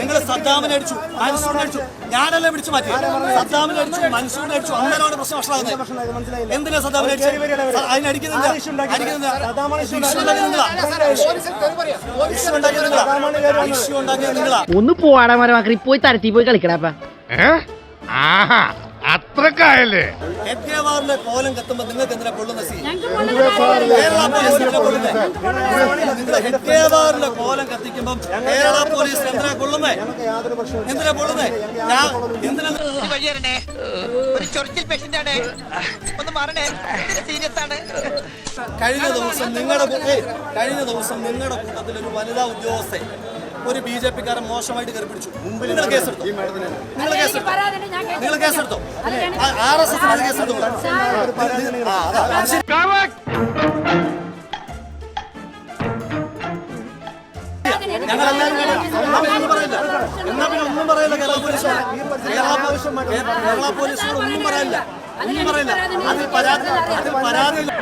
നിങ്ങൾ സദ്ദാമിനെ അടിച്ചു മൻസൂറിനെ അടിച്ചു. ഞാനല്ലേ പിടിച്ചു മാറ്റി സദ്ദാമിനെ അടിച്ചു മൻസൂറിനെ അടിച്ചു. അന്നേരമാണ് പ്രശ്നം വഷളാകുന്നത്. എന്തിനാ സദ്ദാമിനെ അടിച്ചത്? അതിനടിക്കുന്നില്ല അടിക്കുന്നില്ല. ഒന്ന് പോവാടാ മരമാക്കി പോയി തരത്തി പോയി കളിക്കടാപ്പ ആഹാ. അത്രക്കായല്ലേ? കോലം കത്തുമ്പോ നിങ്ങൾക്ക് എന്തിനാ കൊള്ളുന്ന. സീ കേരള പോലീസ് നിങ്ങൾ ഹെഡ്ഗേവാറിലെ കോലം കത്തിക്കുമ്പം കേരള പോലീസ് എന്തിനാ കൊള്ളുന്നേ? എന്തിനാ കൊള്ളുന്നേ? ഞാൻ എന്തിനാ ഒരു ചൊറിച്ചിൽ പേഷ്യന്റ് ആണ് ഒന്ന് മാറണേ. സീരിയസ് ആണ് കഴിഞ്ഞ ദിവസം നിങ്ങളുടെ കഴിഞ്ഞ ദിവസം നിങ്ങളുടെ കൂട്ടത്തിൽ ഒരു വനിതാ ഉദ്യോഗസ്ഥ ഒരു ബി ജെ പിക്കാരൻ മോശമായിട്ട് കയറി പിടിച്ചു. നിങ്ങൾ കേസെടുത്തോ. നിങ്ങൾ കേസെടുത്തോ. നിങ്ങൾ കേസെടുത്തോ. ആർ എസ് എസ് കേസെടുത്തോ. ഒന്നും പറയില്ല. എന്നാ പിന്നെ ഒന്നും പറയില്ല കേരള പോലീസ് കേരള പോലീസിനോട് ഒന്നും പറയില്ല. ഒന്നും പറയില്ല. അതിൽ പരാതി അതിൽ പരാതിയില്ല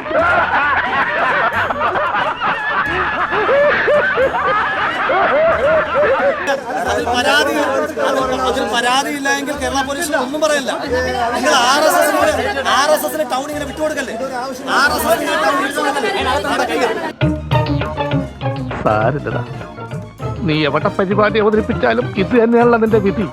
അതിൽ പരാതി അതിൽ- പരാതിയില്ല എങ്കിൽ കേരള പോലീസിന് ഒന്നും പറയില്ല നിങ്ങൾ ആർ എസ് എസിന് ആർ എസ് എസിന് ടൗൺ ഇങ്ങനെ വിട്ടുകൊടുക്കല്ലേ? ആർ എസ് എസിന് ടൗൺ വിട്ടുകൊടുക്കല്ലേ? നീ എവിടെ പരിപാടി അവതരിപ്പിച്ചാലും ഇത് തന്നെയാണല്ലോ നിന്റെ വിധി.